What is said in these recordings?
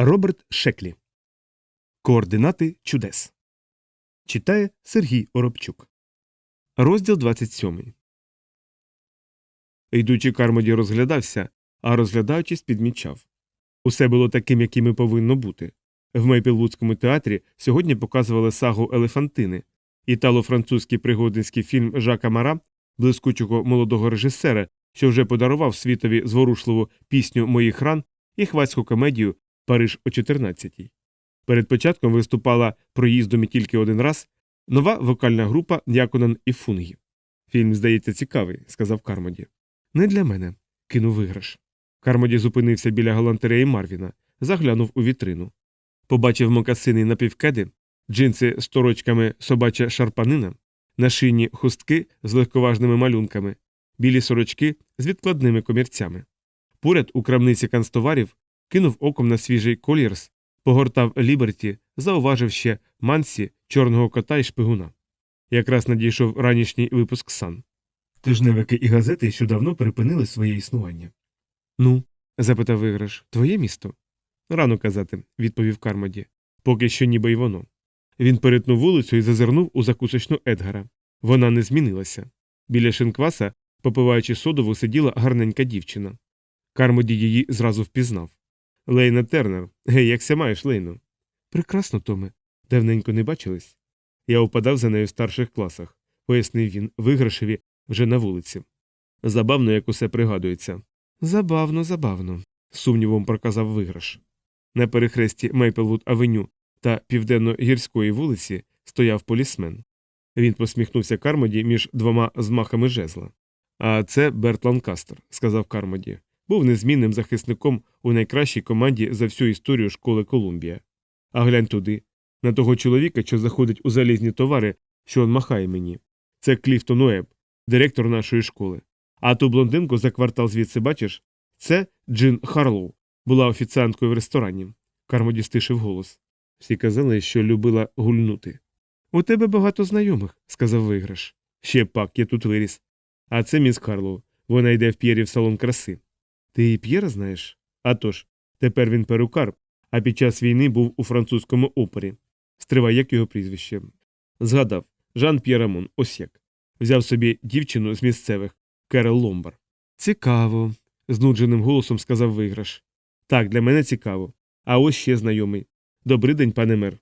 Роберт Шеклі. Координати чудес. Читає Сергій Оробчук. Розділ 27. Йдучи Кармоді розглядався, а розглядаючись, підмічав. Усе було таким, яким і повинно бути. В Мейпілвудському театрі сьогодні показували сагу Елефантини, італо-французький пригодницький фільм Жака Мара, блискучого молодого режисера, що вже подарував світові зворушливу пісню моїх ран і хвацьку комедію Париж о 14-й. Перед початком виступала проїздом тільки один раз нова вокальна група Яконан і Фунгі. Фільм, здається, цікавий, сказав Кармоді. Не для мене, кинув виграш. Кармоді зупинився біля галантереї Марвіна, заглянув у вітрину. Побачив мокасини напівкеди, джинси з торочками собача шарпанина, на шині хустки з легковажними малюнками, білі сорочки з відкладними комірцями. Поряд у крамниці канцтоварів кинув оком на свіжий колірс, погортав Ліберті, зауважив ще Мансі, чорного кота і шпигуна. Якраз надійшов ранішній випуск сан. Тижневики і газети, що давно припинили своє існування. Ну, запитав виграш, твоє місто? Рано казати, відповів Кармоді. Поки що ніби й воно. Він перетнув вулицю і зазирнув у закусочну Едгара. Вона не змінилася. Біля шинкваса, попиваючи содову, сиділа гарненька дівчина. Кармоді її зразу впізнав. Лейна Тернер. Гей, якся маєш, Лейно? Прекрасно, Томе. Давненько не бачились. Я упадав за нею в старших класах, пояснив він виграшеві вже на вулиці. Забавно, як усе пригадується. Забавно, забавно, сумнівом проказав виграш. На перехресті Мейплвуд Авеню та південно-гірської вулиці стояв полісмен. Він посміхнувся Кармоді між двома змахами жезла. А це Берт Ланкастер, сказав Кармоді, був незмінним захисником у найкращій команді за всю історію школи Колумбія. А глянь туди, на того чоловіка, що заходить у залізні товари, що он махає мені. Це Кліфтон Уеб, директор нашої школи. А ту блондинку за квартал звідси бачиш? Це Джин Харлоу, була офіціанткою в ресторані. Кармоді стишив голос. Всі казали, що любила гульнути. У тебе багато знайомих, сказав виграш. Ще пак, я тут виріс. А це міс Харлоу. Вона йде в П'єрі в салон краси. Ти і П'єра знаєш? А тож, тепер він перукар, а під час війни був у французькому опері. Стривай, як його прізвище. Згадав Жан П'єрамон, ось як. Взяв собі дівчину з місцевих Керол Ломбар. Цікаво, знудженим голосом сказав виграш. Так, для мене цікаво. А ось ще знайомий. Добрий день, пане мер.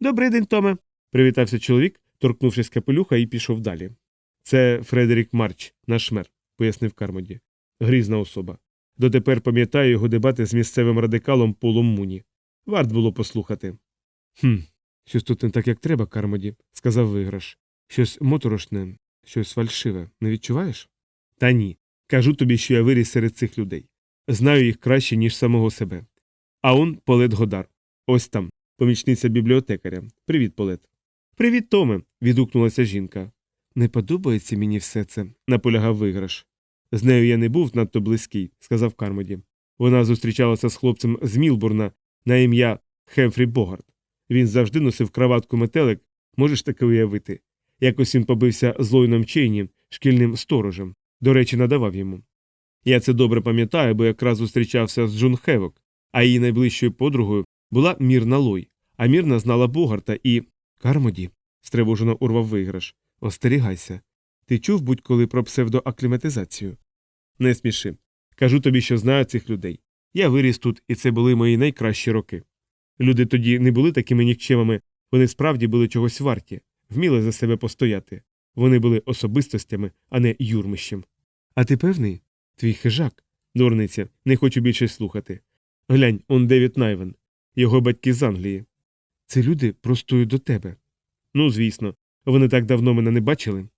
Добрий день, Томе. Привітався чоловік, торкнувшись капелюха, і пішов далі. Це Фредерік Марч, наш мер, пояснив Кармоді. Грізна особа. Дотепер пам'ятаю його дебати з місцевим радикалом Полом Муні. Варт було послухати. Хм, щось тут не так, як треба, Кармоді, сказав виграш. Щось моторошне, щось фальшиве. Не відчуваєш? Та ні. Кажу тобі, що я виріс серед цих людей. Знаю їх краще, ніж самого себе. А он Полет Годар. Ось там, помічниця бібліотекаря. Привіт, Полет. Привіт, Томе. відгукнулася жінка. Не подобається мені все це, наполягав виграш. З нею я не був надто близький, сказав Кармоді. Вона зустрічалася з хлопцем з Мілбурна на ім'я Хемфрі Богарт. Він завжди носив краватку метелик, можеш таке уявити. Якось він побився з Лойном Чейні, шкільним сторожем, до речі, надавав йому. Я це добре пам'ятаю, бо якраз зустрічався з Джун Хевок, а її найближчою подругою була Мірна Лой, а Мірна знала Богарта і. Кармоді, стривожено урвав виграш. Остерігайся. Ти чув будь-коли про псевдоакліматизацію? Не сміши. Кажу тобі, що знаю цих людей. Я виріс тут, і це були мої найкращі роки. Люди тоді не були такими нікчемами, вони справді були чогось варті, вміли за себе постояти. Вони були особистостями, а не юрмищем. А ти певний? Твій хижак, дурниця, не хочу більше слухати. Глянь, он Девід Найвен, його батьки з Англії. Це люди простою до тебе. Ну, звісно, вони так давно мене не бачили.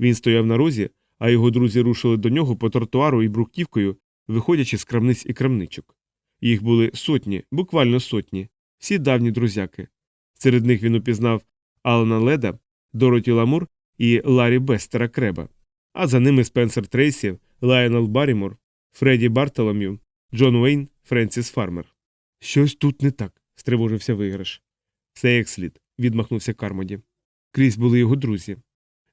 Він стояв на розі, а його друзі рушили до нього по тротуару і бруківкою, виходячи з крамниць і крамничок. Їх були сотні, буквально сотні, всі давні друзяки. Серед них він упізнав Алана Леда, Дороті Ламур і Ларі Бестера Креба, а за ними Спенсер Трейсі, Лайонел Баррімор, Фредді Бартолом'ю, Джон Уейн, Френсіс Фармер. Щось тут не так, стривожився виграш. Все як слід, відмахнувся Кармоді. Крізь були його друзі.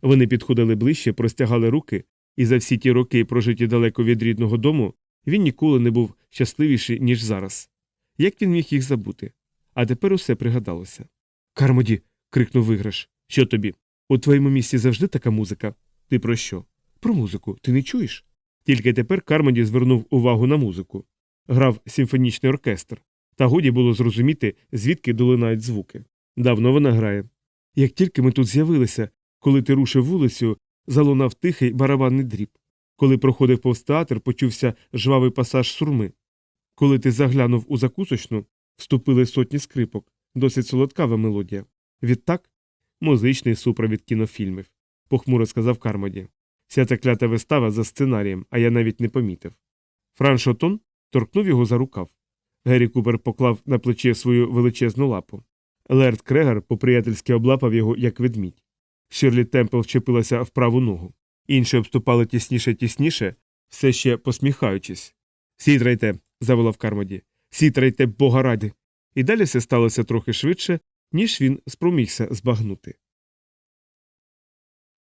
Вони підходили ближче, простягали руки, і за всі ті роки, прожиті далеко від рідного дому, він ніколи не був щасливіший, ніж зараз. Як він міг їх забути? А тепер усе пригадалося. Кармоді. крикнув виграш. Що тобі? У твоєму місці завжди така музика. Ти про що? Про музику. Ти не чуєш? Тільки тепер Кармоді звернув увагу на музику. Грав симфонічний оркестр, та годі було зрозуміти, звідки долинають звуки. Давно вона грає. Як тільки ми тут з'явилися, коли ти рушив вулицю, залунав тихий барабанний дріб. Коли проходив повз театр, почувся жвавий пасаж сурми. Коли ти заглянув у закусочну, вступили сотні скрипок, досить солодкава мелодія. Відтак музичний супровід кінофільмів, похмуро сказав Кармоді. Вся ця клята вистава за сценарієм, а я навіть не помітив. Фран Шотон торкнув його за рукав. Геррі Купер поклав на плече свою величезну лапу. Лерд Крегар по-приятельськи облапав його, як ведмідь. Ширлі Темпл вчепилася в праву ногу. Інші обступали тісніше тісніше, все ще посміхаючись. Сітрайте, заволав Кармоді. Сітрайте, бога ради. І далі все сталося трохи швидше, ніж він спромігся збагнути.